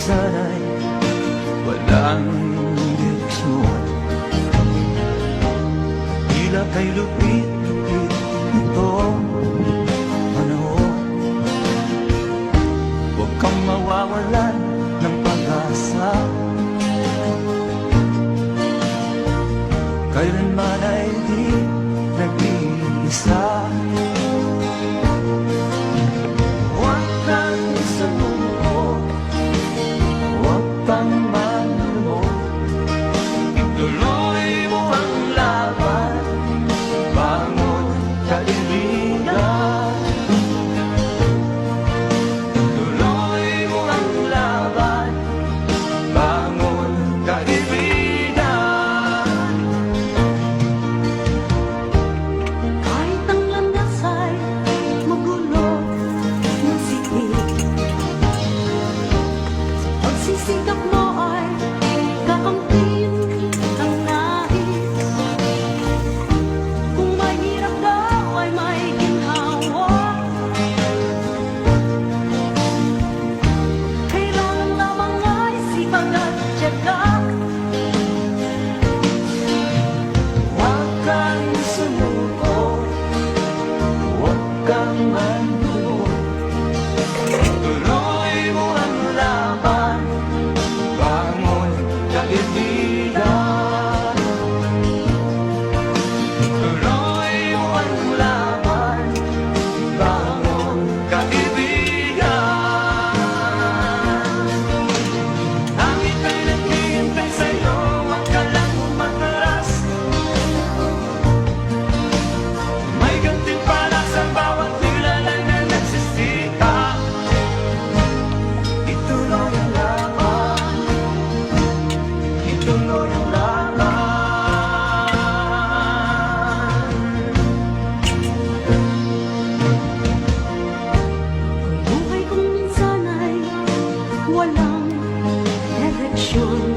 minsan'y walang direksyon. Tila kay lupit-lupit ito panahon. Huwag kang mawawalan ng pag-asa. Kailanman ay di nag-iisa Pagsisikap mo ay kakamtin ang nais. Kung mahirap daw ay may ginhawa Ituloy ang laban Buhay kong minsan ay walang direksyon